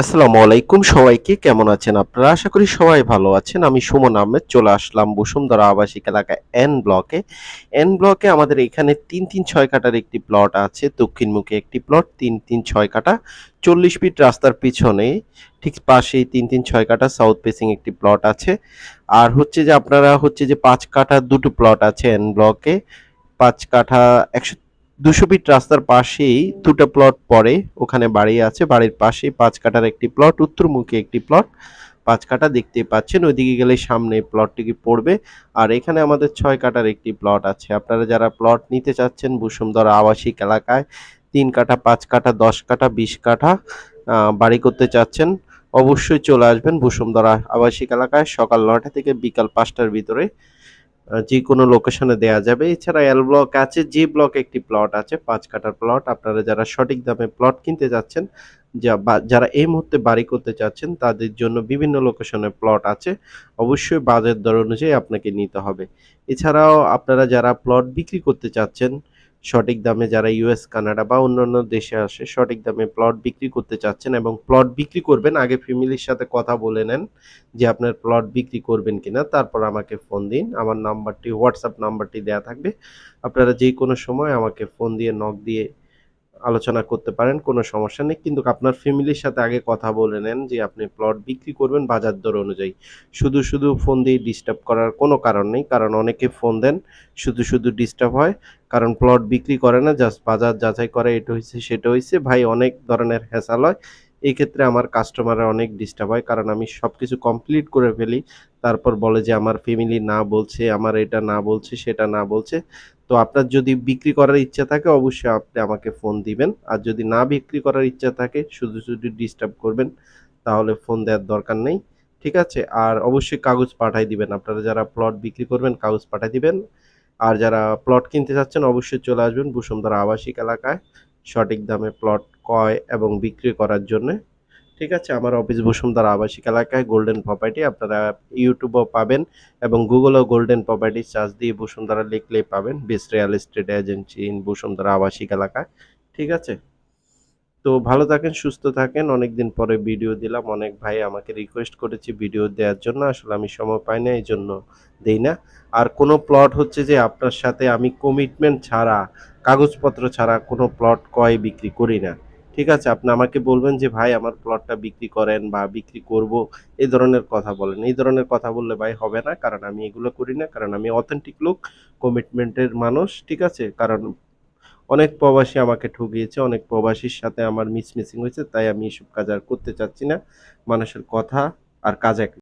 আসসালামু আলাইকুম সবাইকে, কেমন আছেন আপনারা? আশা করি সবাই ভালো আছেন। আমি সুমন আহমেদ, চলে আসলাম বসুন্ধরা আবাসিক এলাকা এন ব্লকে এন ব্লকে আমাদের এখানে তিন তিন ছয় কাটার একটি প্লট আছে, দক্ষিণমুখী একটি প্লট তিন তিন ছয় কাটা, চল্লিশ ফিট রাস্তার পিছনে, ঠিক পাশেই তিন তিন ছয় কাটা সাউথ ফেসিং একটি প্লট আছে। আর হচ্ছে যে আপনারা হচ্ছে যে পাঁচ কাঠা দুটো প্লট আছে এন ব্লকে পাঁচ কাঠা একশো দুশো ফিট রাস্তার পাশেই দুটো প্লট পড়ে। ওখানে বাড়ি আছে, বাড়ির পাশেই পাঁচ কাঠার একটি প্লট উত্তরমুখী একটি প্লট পাঁচ কাঠা দেখতে পাচ্ছেন, ওইদিকে গেলে সামনে প্লটটিকে পড়বে। আর এখানে আমাদের ছয় কাঠার একটি প্লট আছে। আপনারা যারা প্লট নিতে চাচ্ছেন বসুন্ধরা আবাসিক এলাকায়, তিন কাঠা পাঁচ কাঠা দশ কাঠা বিশ কাঠা বাড়ি করতে চাচ্ছেন, অবশ্যই চলে আসবেন বসুন্ধরা আবাসিক এলাকায় সকাল নটা থেকে বিকাল পাঁচটার ভিতরে। যে কোনো লোকেশনে দেয়া যাবে। এছাড়া এল ব্লক আছে জি ব্লক একটি প্লট আছে, পাঁচ কাটার প্লট আপনারা যারা সঠিক দামে প্লট কিনতে যাচ্ছেন, যা যারা এই মুহূর্তে বাড়ি করতে চাচ্ছেন, তাদের জন্য বিভিন্ন লোকেশনে প্লট আছে। অবশ্যই বাজার দর অনুযায়ী আপনাকে নিতে হবে। এছাড়াও আপনারা যারা প্লট বিক্রি করতে চাচ্ছেন সঠিক দামে যারা ইউএস কানাডা বা অন্যান্য দেশে আসে, সঠিক দামে প্লট বিক্রি করতে চাচ্ছেন এবং প্লট বিক্রি করবেন, আগে ফ্যামিলির সাথে কথা বলে নেন যে আপনার প্লট বিক্রি করবেন কিনা, তারপর আমাকে ফোন দিন। আমার নাম্বারটি হোয়াটসঅ্যাপ নাম্বারটি দেয়া থাকবে। আপনারা যে কোনো সময় আমাকে ফোন দিয়ে নক দিয়ে আলোচনা করতে পারেন, কোনো সমস্যা নেই। কিন্তু আপনার ফ্যামিলির সাথে আগে কথা বলে নেন যে আপনি প্লট বিক্রি করবেন বাজার দর অনুযায়ী। শুধু শুধু ফোন দিয়ে ডিস্টার্ব করার কোনো কারণ নেই, কারণ অনেকে ফোন দেন, শুধু শুধু ডিস্টার্ব হয়। কারণ প্লট বিক্রি করে না, জাস্ট বাজার যাচাই করে, এটা হয়েছে সেটা হয়েছে ভাই, অনেক ধরনের হ্যাসাল হয়। এই ক্ষেত্রে আমার কাস্টমারের অনেক ডিস্টার্ব হয়, কারণ আমি সব কিছু কমপ্লিট করে ফেলি। তারপর বলে যে, আমার ফ্যামিলি না বলছে, আমার এটা না বলছে, সেটা না বলছে। তো আপনার যদি বিক্রি করার ইচ্ছা থাকে, অবশ্যই আপনি আমাকে ফোন দিবেন। আর যদি না বিক্রি করার ইচ্ছা থাকে, শুধু শুধু ডিস্টার্ব করবেন, তাহলে ফোন দেওয়ার দরকার নেই। ঠিক আছে? আর অবশ্যই কাগজ পাঠাই দিবেন। আপনারা যারা প্লট বিক্রি করবেন, কাগজ পাঠাই দিবেন। আর যারা প্লট কিনতে চাচ্ছেন, অবশ্যই চলে আসবেন বসুন্ধরা আবাসিক এলাকায়। সঠিক দামে প্লট ক্রয় এবং বিক্রি করার জন্য। ঠিক আছে? আমার অফিস বসুন্ধরা আবাসিক এলাকায় গোল্ডেন প্রপার্টি আপনারা ইউটিউবেও পাবেন এবং গুগলেও গোল্ডেন প্রপার্টি চার্জ দিয়ে বসুন্ধরা লিখলেই পাবেন best real estate agency in Bashundhara আবাসিক এলাকায়। ঠিক আছে? তো ভালো থাকেন, সুস্থ থাকেন। অনেকদিন পরে ভিডিও দিলাম। অনেক ভাই আমাকে রিকোয়েস্ট করেছে ভিডিও দেওয়ার জন্য। আসলে আমি সময় পাই না এই জন্য দেই না। আর কোনো প্লট হচ্ছে যে আপনার সাথে আমি কমিটমেন্ট ছাড়া, কাগজপত্র ছাড়া কোনো প্লট কয় বিক্রি করি না। ঠিক আছে, আপনি আমাকে বলবেন যে, ভাই, আমার প্লটটা বিক্রি করেন বা বিক্রি করব। এই ধরনের কথা বলেন। এই ধরনের কথা বললে ভাই হবে না, কারণ আমি এগুলো করি না, কারণ আমি অথেন্টিক লোক কমিটমেন্টের মানুষ, ঠিক আছে? কারণ অনেক প্রবাসী আমাকে ঠকিয়েছে, অনেক প্রবাসীর সাথে আমার মিসমিসিং হয়েছে, তাই আমি এসব কাজ আর করতে চাচ্ছি না। মানুষের কথা আর কাজ এক